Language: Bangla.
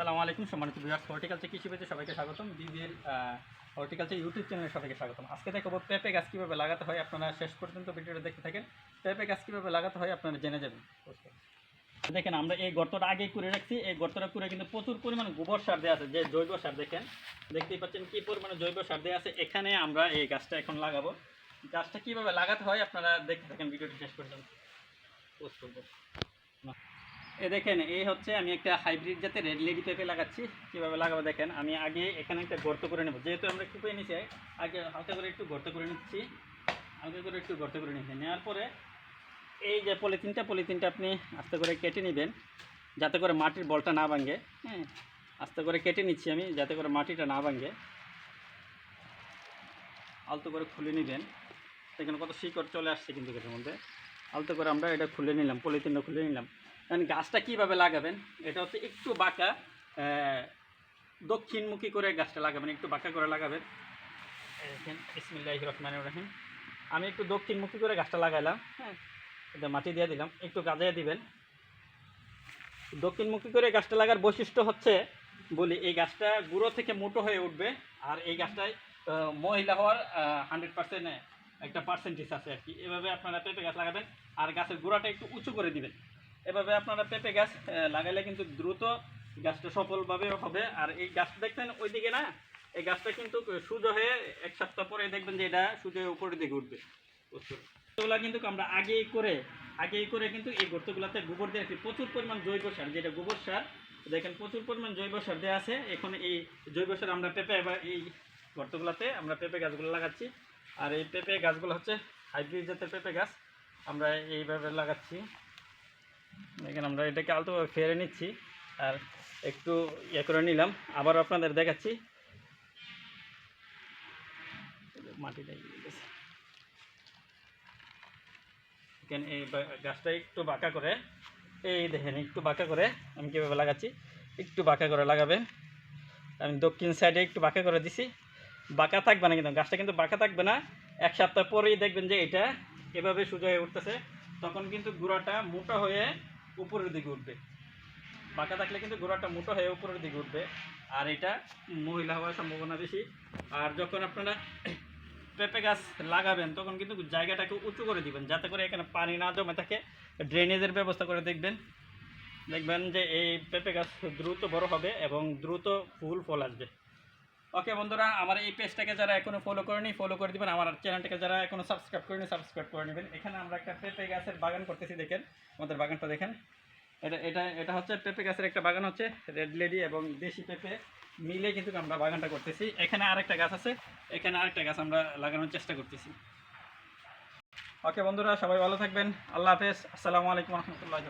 আসসালামু আলাইকুম, সম্মানিত বিভাগ হর্টিকালচার কৃষি পেতে সবাইকে স্বাগতম। বিবিএল হর্টিকালচার ইউটিউব চ্যানেলে সবাইকে স্বাগতম। আজকে দেখাবো পেঁপে গাছ কীভাবে লাগাতে হয়, আপনারা শেষ পর্যন্ত ভিডিওটা দেখতে থাকেন। পেঁপে গাছ কীভাবে লাগাতে হয়, আপনারা জেনে যাবেন। দেখেন, আমরা এই গর্তটা আগেই করে রাখছি। এই গর্তটা করে কিন্তু প্রচুর পরিমাণে গোবর সার দেওয়া আছে, যে জৈব সার, দেখেন। দেখতেই পাচ্ছেন কী পরিমাণে জৈব সার দেওয়া আছে। এখানে আমরা এই গাছটা এখন লাগাবো। গাছটা কীভাবে লাগাতে হয়, আপনারা দেখতে থাকেন ভিডিওটি শেষ পর্যন্ত। পোস্ট করব এ দেখেন এই হচ্ছে আমি একটা হাইব্রিড জাতে রেড লেডি পেঁপে লাগাচ্ছি। কীভাবে লাগাবো দেখেন, আমি আগে এখানে একটা গর্ত করে নেব। যেহেতু আমরা কুপিয়ে নিছি আগে হালকা করে একটু গর্ত করে নিচ্ছি। হালকা করে একটু গর্ত করে নিচ্ছি। নেওয়ার পরে এই যে পলিথিনটা পলিথিনটা আপনি আস্তে করে কেটে নেবেন, যাতে করে মাটির বলটা না ভাঙে। হ্যাঁ আস্তে করে কেটে নিচ্ছি আমি, যাতে করে মাটিটা না ভাঙে। আলতো করে খুলে নেবেন। দেখেন কত শিকড় চলে আসছে কিন্তু এটার মধ্যে। আলতো করে আমরা এটা খুলে নিলাম, পলিথিনটা খুলে নিলাম। কারণ গাছটা কীভাবে লাগাবেন? এটা হচ্ছে একটু বাঁকা দক্ষিণমুখী করে গাছটা লাগাবেন একটু বাঁকা করে লাগাবেন। দেখেন ইসমিল্লাহ রহমান রাহিম। আমি একটু দক্ষিণমুখী করে গাছটা লাগাইলাম। হ্যাঁ। এটা মাটি দিয়ে দিলাম একটু গাজায় দিবেন। দক্ষিণমুখী করে গাছটা লাগার বৈশিষ্ট্য হচ্ছে বলি এই গাছটা গুঁড়ো থেকে মোটো হয়ে উঠবে আর এই গাছটায় মহিলা হওয়ার হান্ড্রেড পার্সেন্ট একটা পার্সেন্টেজ আছে আর কি। এভাবে আপনারা পেঁপে গাছ লাগাবেন আর গাছের গোড়াটা একটু উঁচু করে দিবেন। এভাবে আপনারা পেঁপে গাছ লাগাইলে কিন্তু দ্রুত গাছটা সফলভাবে হবে। আর এই গাছটা দেখছেন, ওইদিকে না, এই গাছটা কিন্তু সুজো হয়ে এক সপ্তাহ পরে দেখবেন যে এটা সুজো উপরের দিকে উঠবে। এগুলো কিন্তু আমরা আগেই করে আগেই করে কিন্তু এই গর্তগুলাতে গোবর দিয়ে। প্রচুর পরিমাণ জৈব সার, যেটা গোবর সার, দেখেন প্রচুর পরিমাণ জৈব সার দেওয়া আছে। এখন এই জৈব সার আমরা পেঁপে এবার এই গর্তগুলাতে আমরা পেঁপে গাছগুলো লাগাচ্ছি। আর এই পেঁপে গাছগুলো হচ্ছে হাইব্রিড জাতের পেঁপে গাছ, আমরা এইভাবে লাগাচ্ছি। দেখেন, আমরা এটাকে আলতোভাবে ফেরে নিচ্ছি আর একটু ইয়ে করে নিলাম। আবার আপনাদের দেখাচ্ছি। এই গাছটা একটু বাঁকা করে, এই দেখেন, একটু বাঁকা করে আমি কীভাবে লাগাচ্ছি? একটু বাঁকা করে লাগাবেন। আমি দক্ষিণ সাইডে একটু বাঁকা করে দিছি। বাঁকা থাকবে না কিন্তু, গাছটা কিন্তু বাঁকা থাকবে না। এক সপ্তাহ পরেই দেখবেন যে এটা এভাবে সোজা হয়ে উঠতেছে। তখন কিন্তু গোড়াটা মোটা হয়ে উপরের দিকে উঠবে। বাঁকা থাকলে কিন্তু গোড়াটা মোটা হয়ে উপরের দিকে উঠবে। আর এটা মহিলা হওয়ার সম্ভাবনা বেশি। আর যখন আপনারা পেঁপে গাছ লাগাবেন, তখন কিন্তু জায়গাটাকে উঁচু করে দিবেন, যাতে করে এখানে পানি না জমে থাকে। ড্রেনেজের ব্যবস্থা করে দেখবেন। দেখবেন যে এই পেঁপে গাছ দ্রুত বড় হবে এবং দ্রুত ফুল ফল আসবে। ওকে বন্ধুরা, আমার এই পেজটাকে যারা এখনও ফলো করেনি ফলো করে দিবেন। আমার চ্যানেলটাকে যারা এখনও সাবস্ক্রাইব করেনি সাবস্ক্রাইব করে নেবেন। এখানে আমরা একটা পেঁপে গাছের বাগান করতেছি, দেখেন। আমাদের বাগানটা দেখেন। এটা এটা এটা হচ্ছে পেঁপে গাছের একটা বাগান হচ্ছে রেড লেডি এবং দেশি পেঁপে মিলে কিন্তু আমরা বাগানটা করতেছি। এখানে আরেকটা গাছ আছে, এখানে আরেকটা গাছ আমরা লাগানোর চেষ্টা করতেছি। ওকে বন্ধুরা, সবাই ভালো থাকবেন। আল্লাহ হাফেজ। আসসালামু আলাইকুম রহমতুল্লাহ